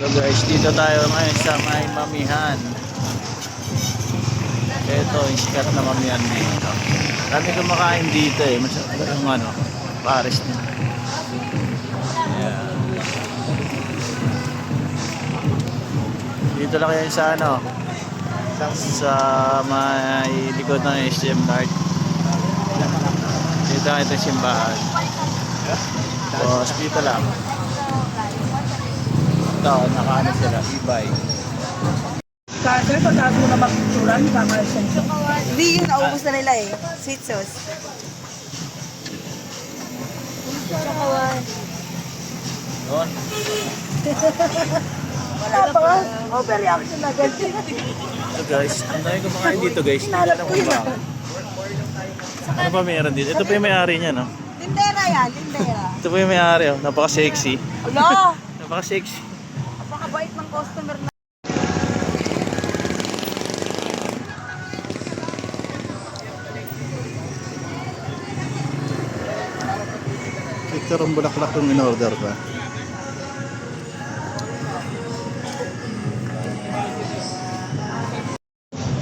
So guys, dito tayo ngayon sa may mamihan. Ito, yung sikat na mamihan dito. Dami kumakain dito eh. Mas, yung ano, Paris nila. Ayan. Dito lang yan sa ano, sa may likod ng SGM North. Dito ito yung simbahan. Tapos dito lang. Ito, nakaano sila, e-bike. Kasi pagkakas mo na magpicturan, tama yung sensor. Hindi yun, naubos na nila eh. Sweet sauce. Chakawan. Doon. Wala pa nga. Overreaction agad. So guys, ang dami kumakain dito guys. Hindi alam kung bakit. Ano ba meron dito? Ito pa yung may-ari niya, no? Tindera yan, tindera. Ito pa yung may-ari, oh. Napaka-sexy. Ano? Napaka-sexy. Napakabait ng customer na. Victor ang bulaklak yung in-order ba?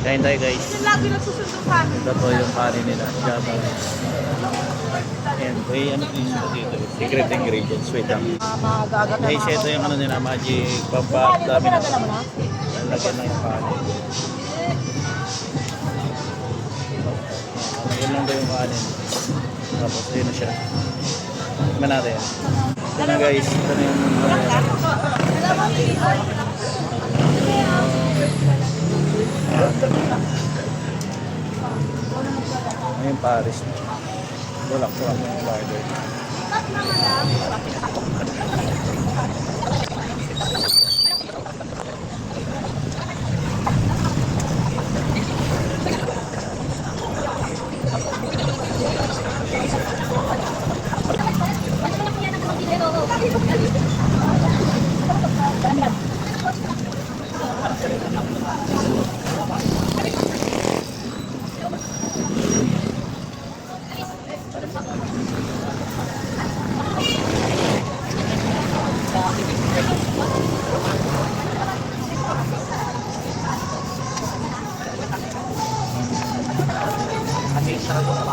Kain tayo guys. Lagi nagsusundo sa amin. Ito po yung curry nila. Java Ayan, may ano din ito dito. Secret ingredients. Wait lang. Magagat Guys, ito yung ano nila, magic papat. Dami na. Lalagyan na yung kanin. Yun lang daw yung kanin. Tapos, yun na siya. Tignan natin. Ito na guys. Ito na yung ano yan. Ayun, Paris. Bulak, bulak. Bulak. Gracias.